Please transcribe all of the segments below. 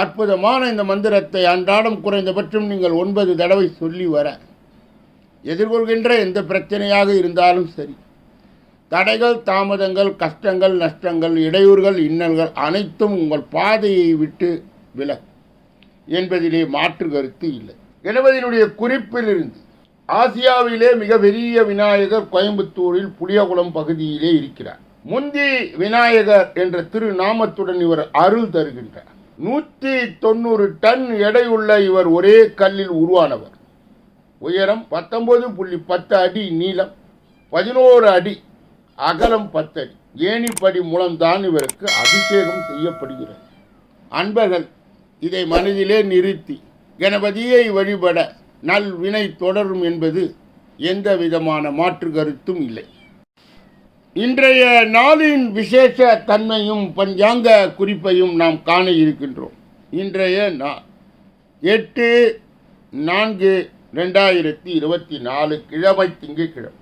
அற்புதமான இந்த மந்திரத்தை அன்றாடம் குறைந்தபட்சம் நீங்கள் ஒன்பது தடவை சொல்லி வர. எதிர்கொள்கின்ற எந்த பிரச்சனையாக இருந்தாலும் சரி. தடைகள் தாமதங்கள் கஷ்டங்கள் நஷ்டங்கள் இடையூறுகள் இன்னல்கள் அனைத்தும் உங்கள் பாதையை விட்டு விலகும் என்பதிலே மாற்று கருத்து இல்லை. கணபதியினுடைய குறிப்பிலிருந்து ஆசியாவிலே மிக பெரிய விநாயகர் கோயம்புத்தூரில் புளியகுளம் பகுதியிலே இருக்கிறார். முந்தி விநாயகர் என்ற திருநாமத்துடன் இவர் அருள் தருகின்றார். நூற்றி தொண்ணூறு டன் எடையுள்ள இவர் ஒரே கல்லில் உருவானவர். உயரம் பத்தொம்பது புள்ளி பத்து அடி நீளம் பதினோரு அடி அகலம் பத்து அடி. ஏணிப்படி மூலம்தான் இவருக்கு அபிஷேகம் செய்யப்படுகிறது. அன்பர்கள் இதை மனதிலே நிறுத்தி கணபதியை வழிபட நல் வினை தொடரும் என்பது எந்த விதமான மாற்று கருத்தும் இல்லை. இன்றைய நாளின் விசேஷ தன்மையும் பஞ்சாங்க குறிப்பையும் நாம் காண இருக்கின்றோம். இன்றைய நாள் எட்டு நான்கு ரெண்டாயிரத்தி இருபத்தி நாலு கிழமை திங்கட்கிழமை.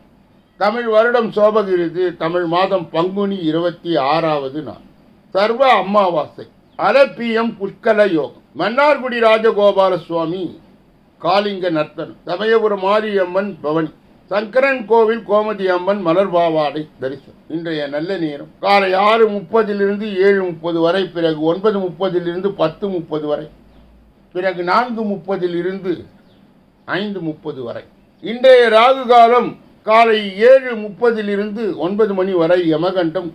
தமிழ் வருடம் சோபகிருது தமிழ் மாதம் பங்குனி இருபத்தி ஆறாவது நாள். சர்வ அமாவாசை அலப்பியம் புஷ்கல யோகம். மன்னார்குடி ராஜகோபால சுவாமி காளிங்க நர்த்தனம். சமயபுரம் மாரியம்மன் பவனி. சங்கரன் கோவில் கோமதி அம்மன் மலர்பாவாடை தரிசனம். இன்றைய நல்ல நேரம். காலை ஆறு முப்பதிலிருந்து ஏழு முப்பது வரை பிறகு ஒன்பது முப்பதிலிருந்து பத்து முப்பது வரை பிறகு நான்கு முப்பதிலிருந்து ஐந்து முப்பது வரை. இன்றைய ராகு காலம் காலை ஏழு முப்பதிலிருந்து ஒன்பது மணி வரை யமகண்டம்.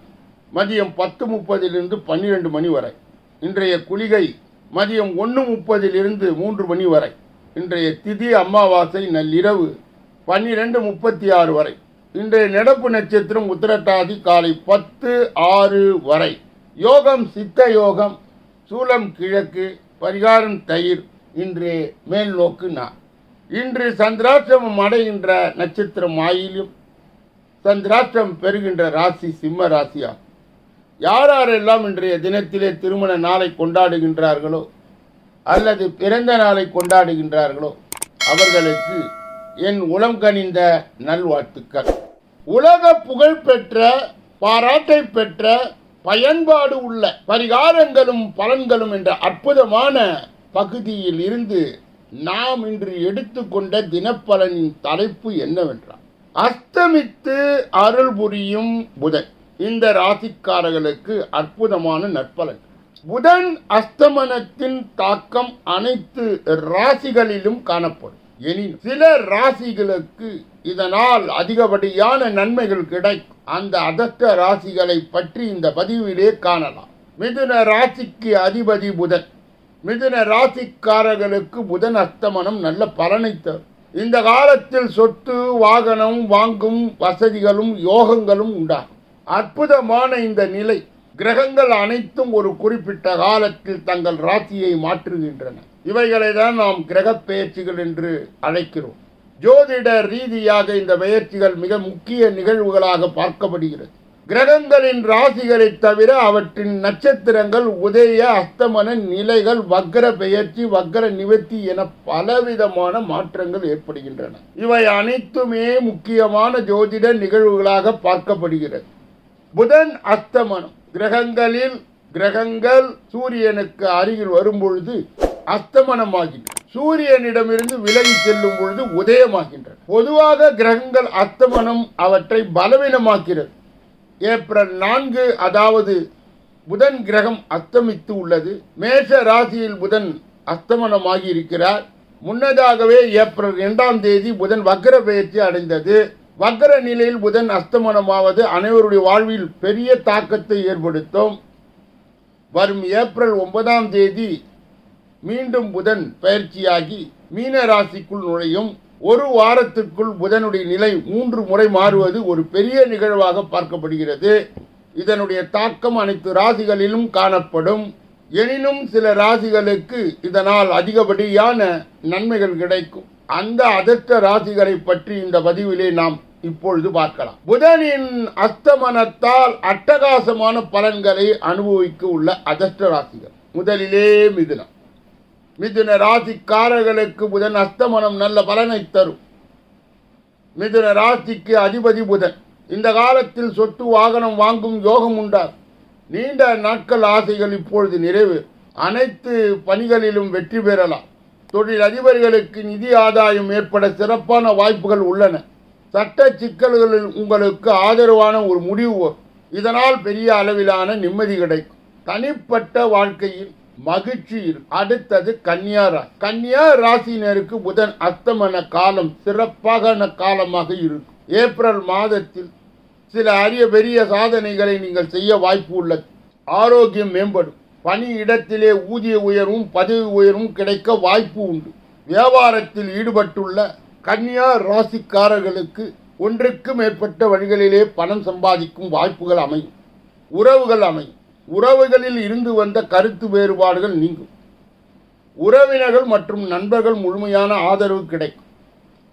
மதியம் பத்து முப்பதிலிருந்து பன்னிரெண்டு மணி வரை. இன்றைய குளிகை மதியம் ஒன்று முப்பதிலிருந்து மூன்று மணி வரை. இன்றைய திதி அமாவாசை நள்ளிரவு பன்னிரெண்டு முப்பத்தி ஆறு வரை. இன்றைய நடப்பு நட்சத்திரம் உத்திரட்டாதி காலை பத்து ஆறு வரை. யோகம் சித்த யோகம் சூலம் கிழக்கு பரிகாரம் தயிர் இன்று மேல் நோக்கு நான் இன்று சந்திராஷ்டிரமம் அடைகின்ற நட்சத்திரம் ஆயிலும் சந்திராஷ்டிரம் பெறுகின்ற ராசி சிம்ம ராசியாகும். யார் யாரெல்லாம் இன்றைய தினத்திலே திருமண நாளை கொண்டாடுகின்றார்களோ அல்லது பிறந்த நாளை கொண்டாடுகின்றார்களோ அவர்களுக்கு என் உளம் கனிந்த நல்வாழ்த்துக்கள். உலக புகழ்பெற்ற பாராட்டை பெற்ற பயன்பாடு உள்ள பரிகாரங்களும் பலன்களும் என்ற அற்புதமான பகுதியில் இருந்து நாம் இன்று எடுத்துக்கொண்ட தினப்பலனின் தலைப்பு என்னவென்றால் அஸ்தமித்து அருள் புரியும் புதன். இந்த ராசிக்காரர்களுக்கு அற்புதமான நற்பலன். புதன் அஸ்தமனத்தின் தாக்கம் அனைத்து ராசிகளிலும் காணப்படும். எனினும் சில ராசிகளுக்கு இதனால் அதிகப்படியான நன்மைகள் கிடைக்கும். அந்த அதத்த ராசிகளை பற்றி இந்த பதிவிலே காணலாம். மிதுன ராசிக்கு அதிபதி புதன். மிதுன ராசிக்காரர்களுக்கு புதன் அஸ்தமனம் நல்ல பலனை தரும். இந்த காலத்தில் சொத்து வாகனம் வாங்கும் வசதிகளும் யோகங்களும் உண்டாகும். அற்புதமான இந்த நிலை கிரகங்கள் அனைத்தும் ஒரு குறிப்பிட்ட காலத்தில் தங்கள் ராசியை மாற்றுகின்றன. இவைகளை தான் நாம் கிரக பெயர்ச்சிகள் என்று அழைக்கிறோம். ஜோதிட ரீதியாக இந்த பெயர்ச்சிகள் மிக முக்கிய நிகழ்வுகளாக பார்க்கப்படுகிறது. கிரகங்களின் ராசிகளை தவிர அவற்றின் நட்சத்திரங்கள் உதய அஸ்தமன நிலைகள் வக்கர பெயர்ச்சி வக்கர நிவர்த்தி என பலவிதமான மாற்றங்கள் ஏற்படுகின்றன. இவை அனைத்துமே முக்கியமான ஜோதிட நிகழ்வுகளாக பார்க்கப்படுகிறது. புதன் அஸ்தமனம். கிரகங்களில் கிரகங்கள் சூரியனுக்கு அருகில் வரும்பொழுது அஸ்தமனமாகின்றன. சூரியனிடமிருந்து விலகி செல்லும் பொழுது உதயமாகின்றன. பொதுவாக கிரகங்கள் அஸ்தமனம் அவற்றை பலவீனமாக்கிறது. ஏப்ரல் நான்கு அதாவது புதன் கிரகம் அஸ்தமித்து உள்ளது. மேஷ ராசியில் புதன் அஸ்தமனமாகி இருக்கிறார். முன்னதாகவே ஏப்ரல் இரண்டாம் தேதி புதன் வக்கர பயிற்சி அடைந்தது. வக்கர நிலையில் புதன் அஸ்தமனமாவது அனைவருடைய வாழ்வில் பெரிய தாக்கத்தை ஏற்படுத்தும். வரும் ஏப்ரல் ஒன்பதாம் தேதி மீண்டும் புதன் பயிற்சியாகி மீன ராசிக்குள் நுழையும். ஒரு வாரத்திற்குள் புதனுடைய நிலை மூன்று முறை மாறுவது ஒரு பெரிய நிகழ்வாக பார்க்கப்படுகிறது. இதனுடைய தாக்கம் அனைத்து ராசிகளிலும் காணப்படும். எனினும் சில ராசிகளுக்கு இதனால் அதிகப்படியான நன்மைகள் கிடைக்கும். அந்த அதிர்ஷ்ட ராசிகளை பற்றி இந்த பதிவிலே நாம் இப்பொழுது பார்க்கலாம். புதனின் அஸ்தமனத்தால் அட்டகாசமான பலன்களை அனுபவிக்க உள்ள அதிர்ஷ்ட ராசிகள். முதலிலே மிதுனம். மிதுன ராசிக்காரர்களுக்கு புதன் அஸ்தமனம் நல்ல பலனை தரும். மிதுன ராசிக்கு அதிபதி புதன். இந்த காலத்தில் சொத்து வாகனம் வாங்கும் யோகம் உண்டார். நீண்ட நாட்கள் ஆசைகள் இப்பொழுது நிறைவு. அனைத்து பணிகளிலும் வெற்றி பெறலாம். தொழில் அதிபர்களுக்கு நிதி ஆதாயம் ஏற்பட சிறப்பான வாய்ப்புகள் உள்ளன. சட்ட சிக்கல்களில் உங்களுக்கு ஆதரவான ஒரு முடிவு. வரும் இதனால் பெரிய அளவிலான நிம்மதி கிடைக்கும். தனிப்பட்ட வாழ்க்கையில் மகிழ்ச்சி அடுத்தது கன்னியா ராசி கன்னியா ராசியினருக்கு புதன் அஸ்தமன காலம் சிறப்பான காலமாக இருக்கும். ஏப்ரல் மாதத்தில் சில அரிய பெரிய சாதனைகளை நீங்கள் செய்ய வாய்ப்பு உள்ளது. ஆரோக்கியம் மேம்படும். பணி இடத்திலே ஊதிய உயர்வும் பதவி உயர்வும் கிடைக்க வாய்ப்பு உண்டு. வியாபாரத்தில் ஈடுபட்டுள்ள கன்னியா ராசிக்காரர்களுக்கு ஒன்றுக்கு மேற்பட்ட வழிகளிலே பணம் சம்பாதிக்கும் வாய்ப்புகள் அமையும். உறவுகள் அமையும். உறவுகளில் இருந்து வந்த கருத்து வேறுபாடுகள் நீங்கும். உறவினர்கள் மற்றும் நண்பர்கள் முழுமையான ஆதரவு கிடைக்கும்.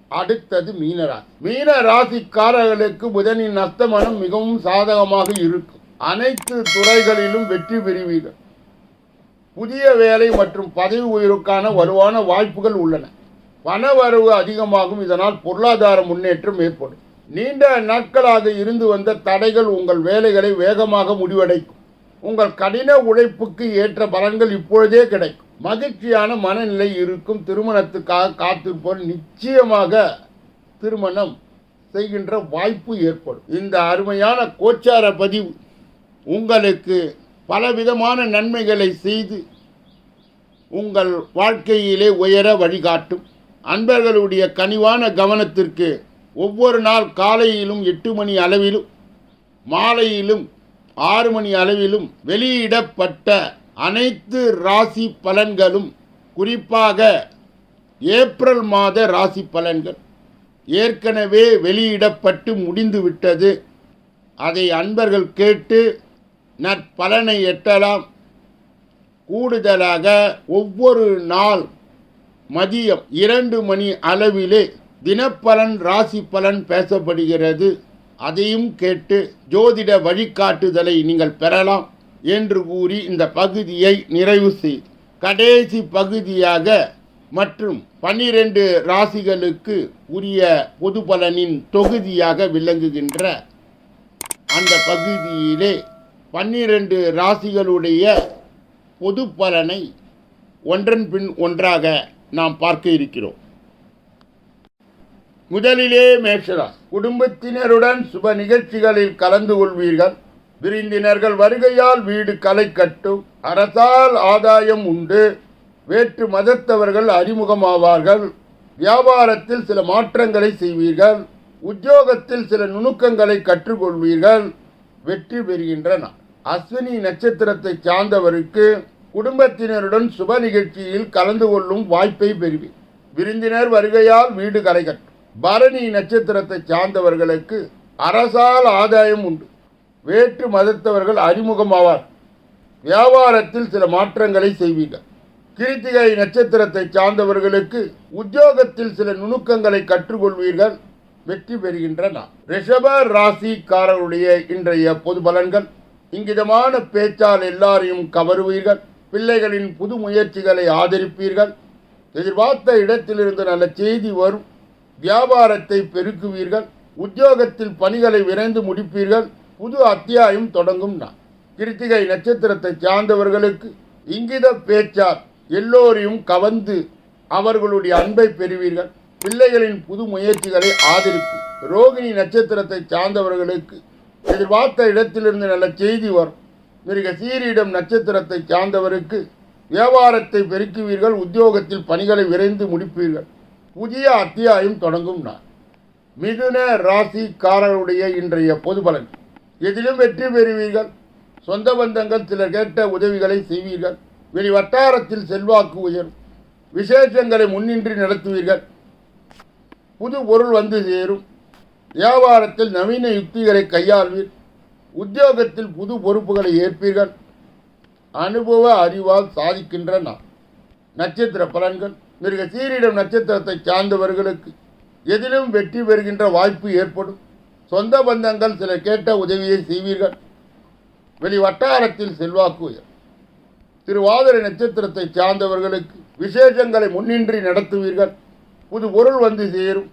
அடுத்தது மீனராசி. மீன ராசிக்காரர்களுக்கு புதனின் அஸ்தமனம் மிகவும் சாதகமாக இருக்கும். அனைத்து துறைகளிலும் வெற்றி பெறுவீர்கள். புதிய வேலை மற்றும் பதவி உயர்வுக்கான வலுவான வாய்ப்புகள் உள்ளன. பண வரவு அதிகமாகும் இதனால் பொருளாதார முன்னேற்றம் ஏற்படும். நீண்ட நாட்களாக இருந்து வந்த தடைகள் உங்கள் வேலைகளை வேகமாக முடிவடைக்கும். உங்கள் கடின உழைப்புக்கு ஏற்ற பலன்கள் இப்பொழுதே கிடைக்கும். மகிழ்ச்சியான மனநிலை இருக்கும் திருமணத்துக்காக காத்திருப்போர் நிச்சயமாக திருமணம் செய்கின்ற வாய்ப்பு ஏற்படும். இந்த அருமையான கோச்சார பதிவு உங்களுக்கு பலவிதமான நன்மைகளை செய்து உங்கள் வாழ்க்கையிலே உயர வழிகாட்டும். அன்பர்களுடைய கனிவான கவனத்திற்கு ஒவ்வொரு நாள் காலையிலும் எட்டு மணி அளவிலும் மாலையிலும் ஆறு மணி அளவிலும் வெளியிடப்பட்ட அனைத்து ராசி பலன்களும் குறிப்பாக ஏப்ரல் மாத ராசி பலன்கள். ஏற்கனவே வெளியிடப்பட்டு முடிந்துவிட்டது அதை அன்பர்கள் கேட்டு நற்பலனை எட்டலாம். கூடுதலாக ஒவ்வொரு நாள் மதியம் இரண்டு மணி அளவிலே தினப்பலன் ராசி பலன் பேசப்படுகிறது. அதையும் கேட்டு ஜோதிட வழிகாட்டுதலை நீங்கள் பெறலாம் என்று கூறி இந்த பகுதியை நிறைவு செய் கடைசி பகுதியாக மற்றும் பன்னிரண்டு ராசிகளுக்கு உரிய பொது பலனின் தொகுதியாக விளங்குகின்ற அந்த பகுதியிலே பன்னிரண்டு ராசிகளுடைய பொது பலனை ஒன்றன் பின் ஒன்றாக நாம் பார்க்க இருக்கிறோம். முதலிலே மேஷராசி குடும்பத்தினருடன் சுப நிகழ்ச்சிகளில் கலந்து கொள்வீர்கள். விருந்தினர்கள் வருகையால் வீடு களை கட்டும். அரசால் ஆதாயம் உண்டு. வேற்று மதத்தவர்கள் அறிமுகமாவார்கள். வியாபாரத்தில் சில மாற்றங்களை செய்வீர்கள். உத்தியோகத்தில் சில நுணுக்கங்களை கற்றுக்கொள்வீர்கள். வெற்றி பெறுகின்றன. அஸ்வினி நட்சத்திரத்தை சார்ந்தவருக்கு குடும்பத்தினருடன் சுப நிகழ்ச்சியில் கலந்து கொள்ளும் வாய்ப்பை பெறுவேன். விருந்தினர் வருகையால் வீடு கரைகட்டும் பரணி நட்சத்திரத்தை சார்ந்தவர்களுக்கு அரசால் ஆதாயம் உண்டு. வேற்று மதத்தவர்கள் அறிமுகமாவார். வியாபாரத்தில் சில மாற்றங்களை செய்வீர்கள். கிருத்திகை நட்சத்திரத்தை சார்ந்தவர்களுக்கு உத்தியோகத்தில் சில நுணுக்கங்களை கற்றுக்கொள்வீர்கள். வெற்றி பெறுகின்ற நாள் ரிஷப ராசிக்காரருடைய இன்றைய பொது பலன்கள். இங்கிதமான பேச்சால் எல்லாரையும் கவருவீர்கள். பிள்ளைகளின் புது முயற்சிகளை ஆதரிப்பீர்கள். எதிர்பார்த்த இடத்திலிருந்து நல்ல செய்தி வரும். வியாபாரத்தை பெருக்குவீர்கள். உத்தியோகத்தில் பணிகளை விரைந்து முடிப்பீர்கள். புது அத்தியாயம் தொடங்கும் நான் கிருத்திகை நட்சத்திரத்தை சார்ந்தவர்களுக்கு இங்கித பேச்சால் எல்லோரையும் கவர்ந்து அவர்களுடைய அன்பை பெறுவீர்கள். பிள்ளைகளின் புது முயற்சிகளை ஆதரிப்பு ரோகிணி நட்சத்திரத்தை சார்ந்தவர்களுக்கு எதிர்பார்த்த இடத்திலிருந்து நல்ல செய்தி வரும். மிருக சீரியிடம் நட்சத்திரத்தை சார்ந்தவருக்கு வியாபாரத்தை பெருக்குவீர்கள் உத்தியோகத்தில் பணிகளை விரைந்து முடிப்பீர்கள். புதிய அத்தியாயம் தொடங்கும் நான் மிதுன ராசிக்காரருடைய இன்றைய பொது பலன். எதிலும் வெற்றி பெறுவீர்கள். சொந்த பந்தங்கள் சிலர் கேட்ட உதவிகளை செய்வீர்கள். வெளி வட்டாரத்தில் செல்வாக்கு உயரும். விசேஷங்களை முன்னின்றி நடத்துவீர்கள். புது பொருள் வந்து சேரும். வியாபாரத்தில் நவீன யுக்திகளை கையாள்வீர். உத்தியோகத்தில் புது பொறுப்புகளை ஏற்பீர்கள். அனுபவ அறிவால் சாதிக்கின்ற நாள் நட்சத்திர பலன்கள். மிருக சீரிடம் நட்சத்திரத்தை சார்ந்தவர்களுக்கு எதிலும் வெற்றி பெறுகின்ற வாய்ப்பு ஏற்படும். சொந்த பந்தங்கள் சில கேட்ட உதவியை செய்வீர்கள். வெளி வட்டாரத்தில் செல்வாக்கு உயர். திருவாதிரை நட்சத்திரத்தை சார்ந்தவர்களுக்கு விசேஷங்களை முன்னின்றி நடத்துவீர்கள். புது பொருள் வந்து சேரும்.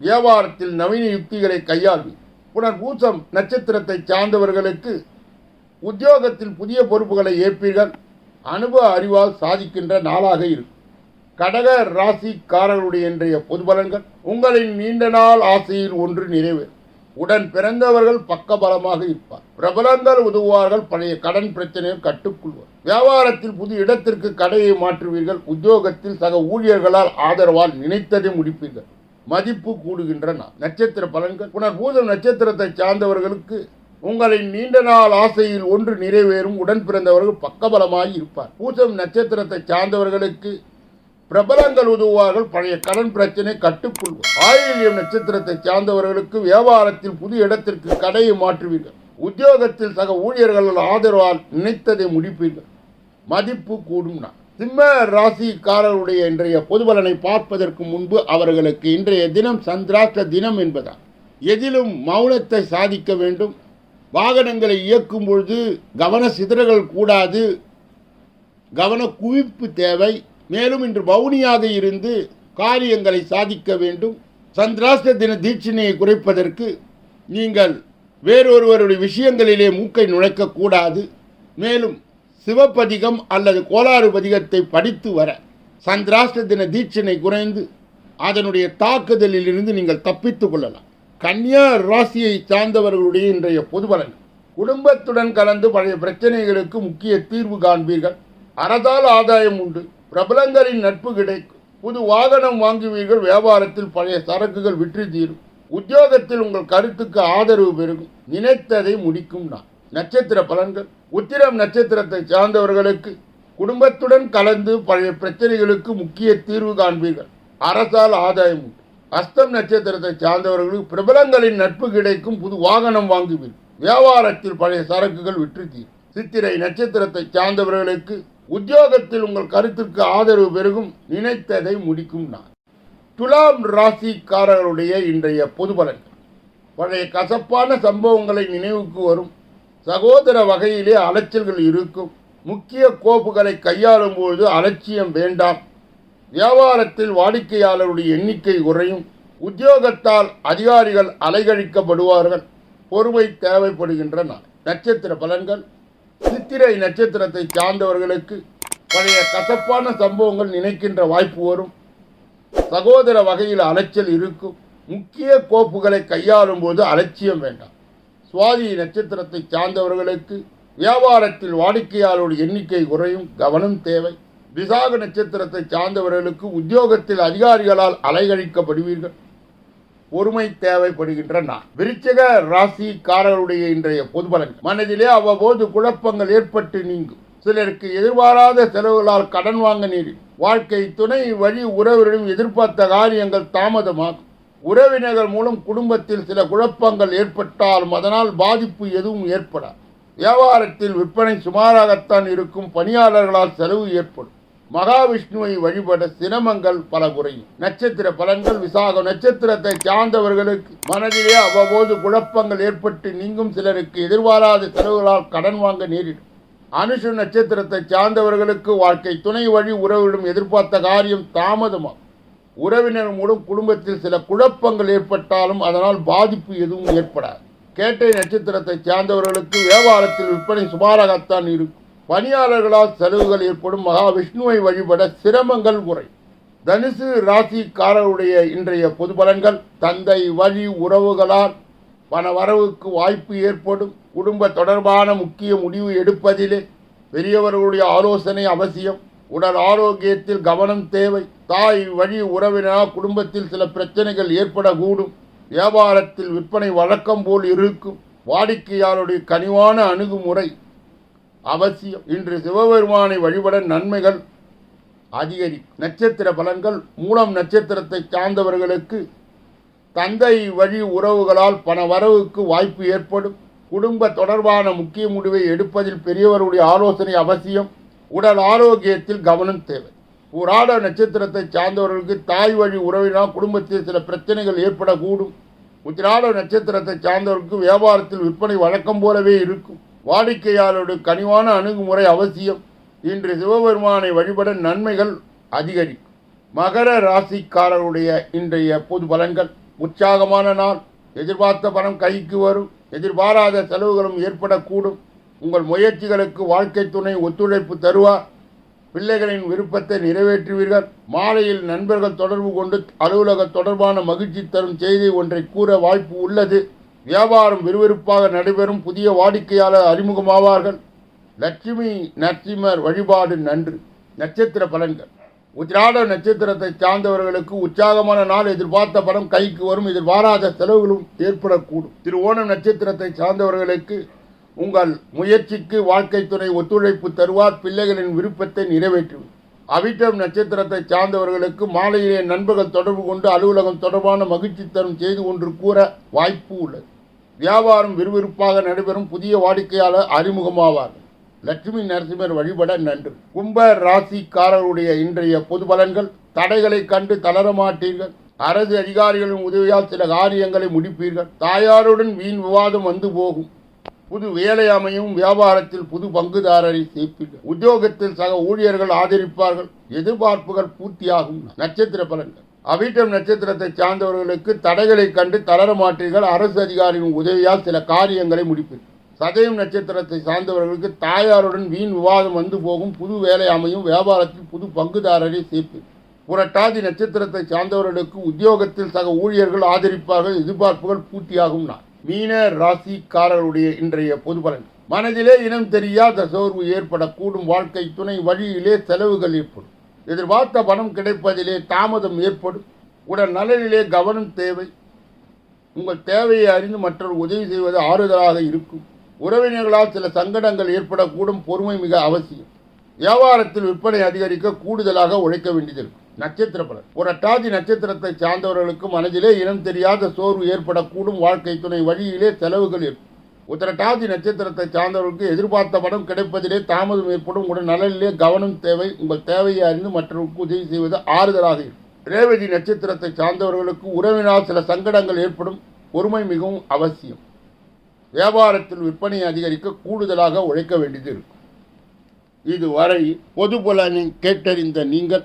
வியாபாரத்தில் நவீன யுக்திகளை கையாள்வீர்கள். புனர் பூசம் நட்சத்திரத்தை சார்ந்தவர்களுக்கு உத்தியோகத்தில் புதிய பொறுப்புகளை ஏற்பீர்கள். அனுபவ அறிவால் சாதிக்கின்ற நாளாக இருக்கும். கடக ராசிக்காரர்களுடைய இன்றைய பொதுபலன்கள் உங்களின் நீண்ட நாள் ஆசையில் ஒன்று நிறைவேறும். உடன் பிறந்தவர்கள் பக்கபலமாக இருப்பார். பிரபலங்கள் உதவுவார்கள். பழைய கடன் பிரச்சனையை கட்டுக்கொள்வார். வியாபாரத்தில் புது இடத்திற்கு கடையை மாற்றுவீர்கள். உத்தியோகத்தில் சக ஊழியர்களால் ஆதரவால் நினைத்ததை முடிப்பீர்கள். மதிப்பு கூடுகின்றன. நட்சத்திர பலன்கள். புனர்பூத நட்சத்திரத்தை சார்ந்தவர்களுக்கு உங்களின் நீண்ட நாள் ஆசையில் ஒன்று நிறைவேறும். உடன் பிறந்தவர்கள் பக்கபலமாய் இருப்பார். பூசம் நட்சத்திரத்தை சார்ந்தவர்களுக்கு பிரபலங்கள் உதவுவார்கள் பழைய கடன் பிரச்சனை கட்டுக்கொள்வார் ஆயில்யம் நட்சத்திரத்தை சார்ந்தவர்களுக்கு வியாபாரத்தில் புது இடத்திற்கு கடையை மாற்றுவீர்கள். உத்தியோகத்தில் சக ஊழியர்கள் ஆதரவால் நினைத்ததை முடிப்பீர்கள். மதிப்பு கூடும் நான் சிம்ம ராசிக்காரருடைய இன்றைய பொதுபலனை பார்ப்பதற்கு முன்பு அவர்களுக்கு இன்றைய தினம் சந்திராஷ்ட தினம் என்பதால் எதிலும் மௌனத்தை சாதிக்க வேண்டும். வாகனங்களை இயக்கும் பொழுது கவன சிதறல்கள் கூடாது. கவன குவிப்பு தேவை. மேலும் இன்று பவுனியாக இருந்து காரியங்களை சாதிக்க வேண்டும். சந்திராஷ்ட தின தீட்சணையை குறைப்பதற்கு நீங்கள் வேறொருவருடைய விஷயங்களிலே மூக்கை நுழைக்கக்கூடாது. மேலும் சிவப்பதிகம் அல்லது கோளாறு பதிகத்தை படித்து வர சந்திராஷ்ட தின தீட்சணை குறைந்து அதனுடைய தாக்குதலில் இருந்து நீங்கள் தப்பித்துக் கொள்ளலாம். கன்னியா ராசியை சார்ந்தவர்களுடைய இன்றைய பொதுபலன். குடும்பத்துடன் கலந்து பழைய பிரச்சனைகளுக்கு முக்கிய தீர்வு காண்பீர்கள். அரசால் ஆதாயம் உண்டு. பிரபலங்களின் நட்பு கிடைக்கும். புது வாகனம் வாங்குவீர்கள். வியாபாரத்தில் பழைய சரக்குகள் விற்று தீரும். உத்தியோகத்தில் உங்கள் கருத்துக்கு ஆதரவு பெருகும். நினைத்ததை முடிக்கும் நான் நட்சத்திர பலன்கள். உத்திரம் நட்சத்திரத்தை சார்ந்தவர்களுக்கு குடும்பத்துடன் கலந்து பழைய பிரச்சனைகளுக்கு முக்கிய தீர்வு காண்பீர்கள். அரசால் ஆதாயம் உண்டு. அஸ்தம் நட்சத்திரத்தை சார்ந்தவர்களுக்கு பிரபலங்களின் நட்பு கிடைக்கும் புது வாகனம் வாங்குவீர்கள். வியாபாரத்தில் பழைய சரக்குகள் விற்று தீர் சித்திரை நட்சத்திரத்தை சார்ந்தவர்களுக்கு உத்தியோகத்தில் உங்கள் கருத்துக்கு ஆதரவு பெருகும் நினைத்ததை முடிக்கும் நான் துலாம் ராசிக்காரர்களுடைய இன்றைய பொது பலன்கள். பழைய கசப்பான சம்பவங்களை நினைவுக்கு வரும் சகோதர வகையிலே அலைச்சல்கள் இருக்கும். முக்கிய கோப்புகளை கையாளும் பொழுது அலட்சியம் வேண்டாம். வியாபாரத்தில் வாடிக்கையாளருடைய எண்ணிக்கை குறையும். உத்தியோகத்தால் அதிகாரிகள் அலைகழிக்கப்படுவார்கள். பொறுமை தேவைப்படுகின்றன. நட்சத்திர பலன்கள். சித்திரை நட்சத்திரத்தை சார்ந்தவர்களுக்கு பழைய கசப்பான சம்பவங்கள் நினைக்கின்ற வாய்ப்பு வரும். சகோதர வகையில் அலைச்சல் இருக்கும். முக்கிய கோப்புகளை கையாளும் போது அலட்சியம் வேண்டாம். சுவாதி நட்சத்திரத்தை சார்ந்தவர்களுக்கு வியாபாரத்தில் வாடிக்கையாளருடைய எண்ணிக்கை குறையும் கவனம் தேவை. விசாக நட்சத்திரத்தை சார்ந்தவர்களுக்கு உத்தியோகத்தில் அதிகாரிகளால் அலைகழிக்கப்படுவீர்கள். பொறுமை தேவைப்படுகின்ற நான் விருச்சக ராசிக்காரர்களுடைய இன்றைய பொதுபலன் மனதிலே அவ்வப்போது குழப்பங்கள் ஏற்பட்டு நீங்கும். சிலருக்கு எதிர்பாராத செலவுகளால் கடன் வாங்க நேரிடும். வாழ்க்கை துணை வழி உறவினரும் எதிர்பார்த்த காரியங்கள் தாமதமாகும். உறவினர்கள் மூலம் குடும்பத்தில் சில குழப்பங்கள் ஏற்பட்டாலும் அதனால் பாதிப்பு எதுவும் ஏற்படாது. வியாபாரத்தில் விற்பனை சுமாராகத்தான் இருக்கும். பணியாளர்களால் செலவு ஏற்படும். மகாவிஷ்ணுவை வழிபட சிரமங்கள் பல குறையும். நட்சத்திர பலன்கள் விசாக நட்சத்திரத்தை சார்ந்தவர்களுக்கு மனதிலே அவ்வப்போது குழப்பங்கள் ஏற்பட்டு நீங்கும் சிலருக்கு எதிர்பாராத செலவுகளால் கடன் வாங்க நேரிடும். அனுஷ நட்சத்திரத்தை சார்ந்தவர்களுக்கு வாழ்க்கை துணை வழி உறவிடும் எதிர்பார்த்த காரியம் தாமதமாகும். உறவினர் மூலம் குடும்பத்தில் சில குழப்பங்கள் ஏற்பட்டாலும் அதனால் பாதிப்பு எதுவும் ஏற்படாது. கேட்டை நட்சத்திரத்தை சார்ந்தவர்களுக்கு வியாபாரத்தில் விற்பனை சுமாராகத்தான் இருக்கும். பணியாளர்களால் செலவுகள் ஏற்படும். மகாவிஷ்ணுவை வழிபட சிரமங்கள் குறை தனுசு ராசிக்காரருடைய இன்றைய பொது பலன்கள் தந்தை வழி உறவுகளால் பண வரவுக்கு வாய்ப்பு ஏற்படும். குடும்ப தொடர்பான முக்கிய முடிவு எடுப்பதிலே பெரியவர்களுடைய ஆலோசனை அவசியம். உடல் ஆரோக்கியத்தில் கவனம் தேவை. தாய் வழி உறவினால் குடும்பத்தில் சில பிரச்சனைகள் ஏற்படக்கூடும். வியாபாரத்தில் விற்பனை வழக்கம் போல் இருக்கும். வாடிக்கையாளருடைய கனிவான அணுகுமுறை அவசியம். இன்று சிவபெருமானை வழிபட நன்மைகள் அதிகரிக்கும். நட்சத்திர பலன்கள் மூலம் நட்சத்திரத்தை சார்ந்தவர்களுக்கு தந்தை வழி உறவுகளால் பண வரவுக்கு வாய்ப்பு ஏற்படும். குடும்ப தொடர்பான முக்கிய முடிவை எடுப்பதில் பெரியவருடைய ஆலோசனை அவசியம். உடல் ஆரோக்கியத்தில் கவனம் தேவை. புராட நட்சத்திரத்தை சார்ந்தவர்களுக்கு தாய் வழி உறவினால் குடும்பத்தில் சில பிரச்சனைகள் ஏற்படக்கூடும். உத்திராட நட்சத்திரத்தை சார்ந்தவர்களுக்கு வியாபாரத்தில் விற்பனை வழக்கம் போலவே இருக்கும். வாடிக்கையாளருடைய கனிவான அணுகுமுறை அவசியம். இன்று சிவபெருமானை வழிபட நன்மைகள் அதிகரிக்கும். மகர ராசிக்காரருடைய இன்றைய பொது பலன்கள். உற்சாகமான நாள். எதிர்பார்த்த பணம் கைக்கு வரும். எதிர்பாராத செலவுகளும் ஏற்படக்கூடும். உங்கள் முயற்சிகளுக்கு வாழ்க்கை துணை ஒத்துழைப்பு தருவார் பிள்ளைகளின் விருப்பத்தை நிறைவேற்றுவீர்கள். மாலையில் நண்பர்கள் தொடர்பு கொண்டு அலுவலக தொடர்பான மகிழ்ச்சி தரும் செய்தி ஒன்றை கூற வாய்ப்பு உள்ளது. வியாபாரம் விறுவிறுப்பாக நடைபெறும். புதிய வாடிக்கையாளர் அறிமுகமாவார்கள். லட்சுமி நரசிம்மர் வழிபாடு நன்று. நட்சத்திர பலன்கள். உத்திராட நட்சத்திரத்தை சார்ந்தவர்களுக்கு உற்சாகமான நாள். எதிர்பார்த்த பணம் கைக்கு வரும். எதிர்பாராத செலவுகளும் ஏற்படக்கூடும். திரு ஓணம் நட்சத்திரத்தை சார்ந்தவர்களுக்கு உங்கள் முயற்சிக்கு வாழ்க்கை துணை ஒத்துழைப்பு தருவார். பிள்ளைகளின் விருப்பத்தை நிறைவேற்றும். அவிட்டம் நட்சத்திரத்தை சார்ந்தவர்களுக்கு மாலையிலே நண்பர்கள் தொடர்பு கொண்டு அலுவலகம் தொடர்பான மகிழ்ச்சி தரும் செய்து ஒன்று கூற வாய்ப்பு உள்ளது. வியாபாரம் விறுவிறுப்பாக நடைபெறும் புதிய வாடிக்கையாளர் அறிமுகமாவார். லட்சுமி நரசிம்மர் வழிபட நன்று. கும்ப ராசிக்காரருடைய இன்றைய பொது பலன்கள்? தடைகளை கண்டு தளர மாட்டீர்கள். அரசு அதிகாரிகளின் உதவியால் சில காரியங்களை முடிப்பீர்கள். தாயாருடன் வீண் விவாதம் வந்து போகும். புது வேலை அமையும் வியாபாரத்தில் புது பங்குதாரரை சேர்ப்பீர்கள் உத்தியோகத்தில் சக ஊழியர்கள் ஆதரிப்பார்கள். எதிர்பார்ப்புகள் பூர்த்தியாகும். நட்சத்திர பலன்கள். அவிட்டம் நட்சத்திரத்தை சார்ந்தவர்களுக்கு தடைகளை கண்டு தளர மாற்றீர்கள் அரசு அதிகாரியின் உதவியால் சில காரியங்களை முடிப்பீர்கள். சதயம் நட்சத்திரத்தை சார்ந்தவர்களுக்கு தாயாருடன் வீண் விவாதம் வந்து போகும். புது வேலை அமையும் வியாபாரத்தில் புது பங்குதாரரை சேர்ப்பீர்கள் புரட்டாதி நட்சத்திரத்தை சார்ந்தவர்களுக்கு உத்தியோகத்தில் சக ஊழியர்கள் ஆதரிப்பார்கள். எதிர்பார்ப்புகள் பூர்த்தியாகும் நான் மீன ராசிக்காரருடைய இன்றைய பொது பலன். மனதிலே இனம் தெரியாத சோர்வு ஏற்படக்கூடும். வாழ்க்கை துணை வழியிலே செலவுகள் ஏற்படும். எதிர்பார்த்த பணம் கிடைப்பதிலே தாமதம் ஏற்படும். உடல் நலனிலே கவனம் தேவை. உங்கள் தேவையை அறிந்து மற்றவர் உதவி செய்வது ஆறுதலாக இருக்கும். உறவினர்களால் சில சங்கடங்கள் ஏற்படக்கூடும். பொறுமை மிக அவசியம். வியாபாரத்தில் விற்பனை அதிகரிக்க கூடுதலாக உழைக்க வேண்டியதிருக்கும் நட்சத்திர பலன் ஒரு அட்டாதி நட்சத்திரத்தை சார்ந்தவர்களுக்கு மனதிலே இனம் தெரியாத சோர்வு ஏற்படக்கூடும் வாழ்க்கை துணை வழியிலே செலவுகள் இருக்கும் உத்தரட்டாதி நட்சத்திரத்தை சார்ந்தவர்களுக்கு எதிர்பார்த்த படம் கிடைப்பதிலே தாமதம் ஏற்படும். உடன் நலனிலே கவனம் தேவை. உங்கள் தேவையை அறிந்து மற்றவர்களுக்கு உதவி செய்வது ஆறுதலாக இருக்கும். ரேவதி நட்சத்திரத்தை சார்ந்தவர்களுக்கு உறவினால் சில சங்கடங்கள் ஏற்படும். பொறுமை மிகவும் அவசியம். வியாபாரத்தில் விற்பனை அதிகரிக்க கூடுதலாக உழைக்க வேண்டியது இருக்கும். இதுவரை பொது பலனை கேட்டறிந்த நீங்கள்